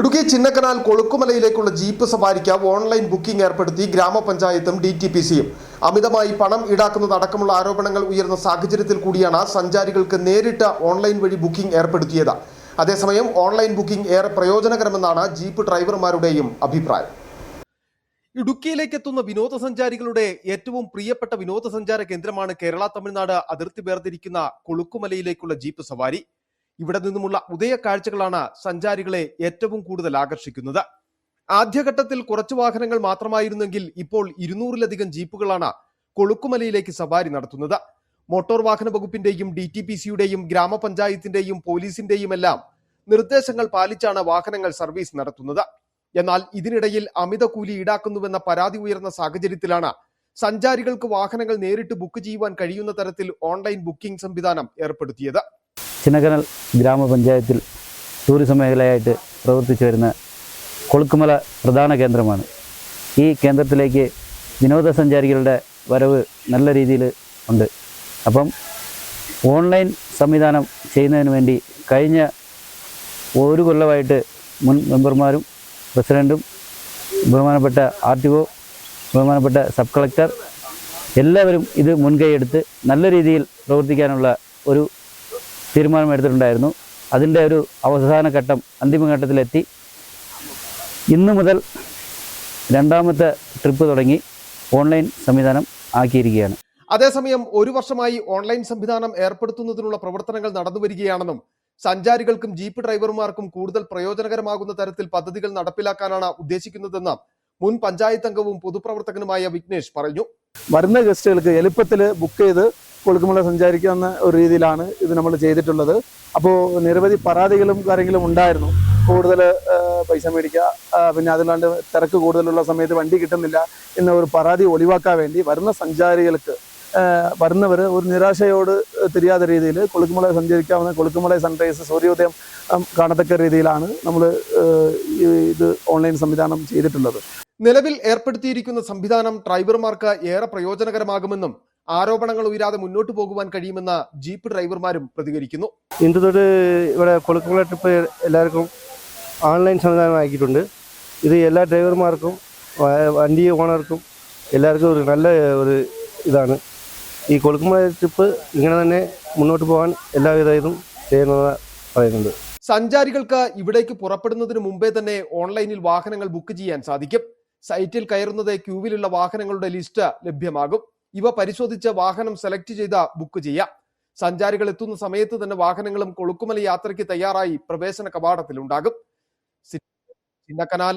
ഇടുക്കി ചിന്നക്കനാൽ കൊളുക്കുമലയിലേക്കുള്ള ജീപ്പ് സവാരിക്ക് online booking ഏർപ്പെടുത്തി ഗ്രാമപഞ്ചായത്തും ഡി ടി പി സിയും അമിതമായി പണം ഈടാക്കുന്നതടക്കമുള്ള ആരോപണങ്ങൾ ഉയർന്ന സാഹചര്യത്തിൽ കൂടിയാണ് സഞ്ചാരികൾക്ക് നേരിട്ട് ഓൺലൈൻ വഴി ബുക്കിംഗ് ഏർപ്പെടുത്തിയത്. അതേസമയം ഓൺലൈൻ ബുക്കിംഗ് ഏറെ പ്രയോജനകരമെന്നാണ് ജീപ്പ് ഡ്രൈവർമാരുടെയും അഭിപ്രായം. ഇടുക്കിയിലേക്ക് എത്തുന്ന വിനോദസഞ്ചാരികളുടെ ഏറ്റവും പ്രിയപ്പെട്ട വിനോദസഞ്ചാര കേന്ദ്രമാണ് കേരള തമിഴ്നാട്. അതിർത്തി വേർതിരിക്കുന്ന കൊളുക്കുമലയിലേക്കുള്ള ജീപ്പ് സവാരി. ഇവിടെ നിന്നുമുള്ള ഉദയ കാഴ്ചകളാണ് സഞ്ചാരികളെ ഏറ്റവും കൂടുതൽ ആകർഷിക്കുന്നത്. ആദ്യഘട്ടത്തിൽ കുറച്ചു വാഹനങ്ങൾ മാത്രമായിരുന്നെങ്കിൽ ഇപ്പോൾ ഇരുന്നൂറിലധികം ജീപ്പുകളാണ് കൊളുക്കുമലയിലേക്ക് സവാരി നടത്തുന്നത്. മോട്ടോർ വാഹന വകുപ്പിന്റെയും ഡി ടി പി സിയുടെയും ഗ്രാമപഞ്ചായത്തിന്റെയും പോലീസിന്റെയും എല്ലാം നിർദ്ദേശങ്ങൾ പാലിച്ചാണ് വാഹനങ്ങൾ സർവീസ് നടത്തുന്നത്. എന്നാൽ ഇതിനിടയിൽ അമിത കൂലി ഈടാക്കുന്നുവെന്ന പരാതി ഉയർന്ന സാഹചര്യത്തിലാണ് സഞ്ചാരികൾക്ക് വാഹനങ്ങൾ നേരിട്ട് ബുക്ക് ചെയ്യുവാൻ കഴിയുന്ന തരത്തിൽ ഓൺലൈൻ ബുക്കിംഗ് സംവിധാനം ഏർപ്പെടുത്തിയത്. ചിന്നക്കനൽ ഗ്രാമപഞ്ചായത്തിൽ ടൂറിസം മേഖലയായിട്ട് പ്രവർത്തിച്ചു വരുന്ന കൊളുക്കുമല പ്രധാന കേന്ദ്രമാണ്. ഈ കേന്ദ്രത്തിലേക്ക് വിനോദസഞ്ചാരികളുടെ വരവ് നല്ല രീതിയിൽ ഉണ്ട്. അപ്പം ഓൺലൈൻ സംവിധാനം ചെയ്യുന്നതിന് വേണ്ടി കഴിഞ്ഞ ഒരു കൊല്ലമായിട്ട് മുൻ മെമ്പർമാരും പ്രസിഡന്റും ബഹുമാനപ്പെട്ട ആർ ടി ഒ ബഹുമാനപ്പെട്ട സബ് കളക്ടർ എല്ലാവരും ഇത് മുൻകൈയെടുത്ത് നല്ല രീതിയിൽ പ്രവർത്തിക്കാനുള്ള ഒരു തീരുമാനമെടുത്തിട്ടുണ്ടായിരുന്നു. അതിന്റെ ഒരു അവസാന ഘട്ടം അന്തിമഘട്ടത്തിലെത്തി ഇന്ന് മുതൽ രണ്ടാമത്തെ ട്രിപ്പ് തുടങ്ങി ഓൺലൈൻ സംവിധാനം ആക്കിയിരിക്കുകയാണ്. അതേസമയം ഒരു വർഷമായി ഓൺലൈൻ സംവിധാനം ഏർപ്പെടുത്തുന്നതിനുള്ള പ്രവർത്തനങ്ങൾ നടന്നുവരികയാണെന്നും സഞ്ചാരികൾക്കും ജീപ്പ് ഡ്രൈവർമാർക്കും കൂടുതൽ പ്രയോജനകരമാകുന്ന തരത്തിൽ പദ്ധതികൾ നടപ്പിലാക്കാനാണ് ഉദ്ദേശിക്കുന്നതെന്ന് മുൻ പഞ്ചായത്ത് അംഗവും പൊതുപ്രവർത്തകനുമായ വിഘ്നേഷ് പറഞ്ഞു. വരുന്ന ഗസ്റ്റുകൾക്ക് എളുപ്പത്തിൽ ബുക്ക് ചെയ്ത് കൊളുക്കുമല സഞ്ചാരിക്കാവുന്ന ഒരു രീതിയിലാണ് ഇത് നമ്മൾ ചെയ്തിട്ടുള്ളത്. അപ്പോൾ നിരവധി പരാതികളും കാര്യങ്ങളും ഉണ്ടായിരുന്നു. കൂടുതൽ പൈസ മേടിക്കുക പിന്നെ അതിലാണ്ട് തിരക്ക് കൂടുതലുള്ള സമയത്ത് വണ്ടി കിട്ടുന്നില്ല എന്ന ഒരു പരാതി ഒഴിവാക്കാൻ വേണ്ടി വരുന്ന സഞ്ചാരികൾക്ക് വരുന്നവർ ഒരു നിരാശയോട് തിരിയാത്ത രീതിയിൽ കൊളുക്കുമല സഞ്ചരിക്കാവുന്ന കൊളുക്കുമല സൺറൈസ് സൂര്യോദയം കാണത്തക്ക രീതിയിലാണ് നമ്മൾ ഇത് ഓൺലൈൻ സംവിധാനം ചെയ്തിട്ടുള്ളത്. നിലവിൽ ഏർപ്പെടുത്തിയിരിക്കുന്ന സംവിധാനം ഡ്രൈവർമാർക്ക് ഏറെ പ്രയോജനകരമാകുമെന്നും ആരോപണങ്ങൾ ഉയരാതെ മുന്നോട്ട് പോകുവാൻ കഴിയുമെന്ന ജീപ്പ് ഡ്രൈവർമാരും പ്രതികരിക്കുന്നു. ഇന്ന് തൊട്ട് ഇവിടെ കൊളുക്കുള്ള ട്രിപ്പ് എല്ലാവർക്കും ഓൺലൈൻ സംവിധാനം ആക്കിയിട്ടുണ്ട്. ഇത് എല്ലാ ഡ്രൈവർമാർക്കും വണ്ടി ഓണർക്കും എല്ലാവർക്കും ഒരു നല്ല ഒരു ഇതാണ്. ഈ കൊളുക്കുമല ട്രിപ്പ് ഇങ്ങനെ തന്നെ മുന്നോട്ട് പോകാൻ എല്ലാവിധ ഇതും ചെയ്യുന്നത് പറയുന്നുണ്ട്. സഞ്ചാരികൾക്ക് ഇവിടേക്ക് പുറപ്പെടുന്നതിന് മുമ്പേ തന്നെ ഓൺലൈനിൽ വാഹനങ്ങൾ ബുക്ക് ചെയ്യാൻ സാധിക്കും. സൈറ്റിൽ കയറുന്നത് ക്യൂവിലുള്ള വാഹനങ്ങളുടെ ലിസ്റ്റ് ലഭ്യമാകും. ഇവ പരിശോധിച്ച് വാഹനം സെലക്ട് ചെയ്ത് ബുക്ക് ചെയ്യാം. സഞ്ചാരികൾ എത്തുന്ന സമയത്ത് തന്നെ വാഹനങ്ങളും കൊളുക്കുമല യാത്രയ്ക്ക് തയ്യാറായി പ്രവേശന കവാടത്തിലുണ്ടാകും. ചിന്നക്കനാൽ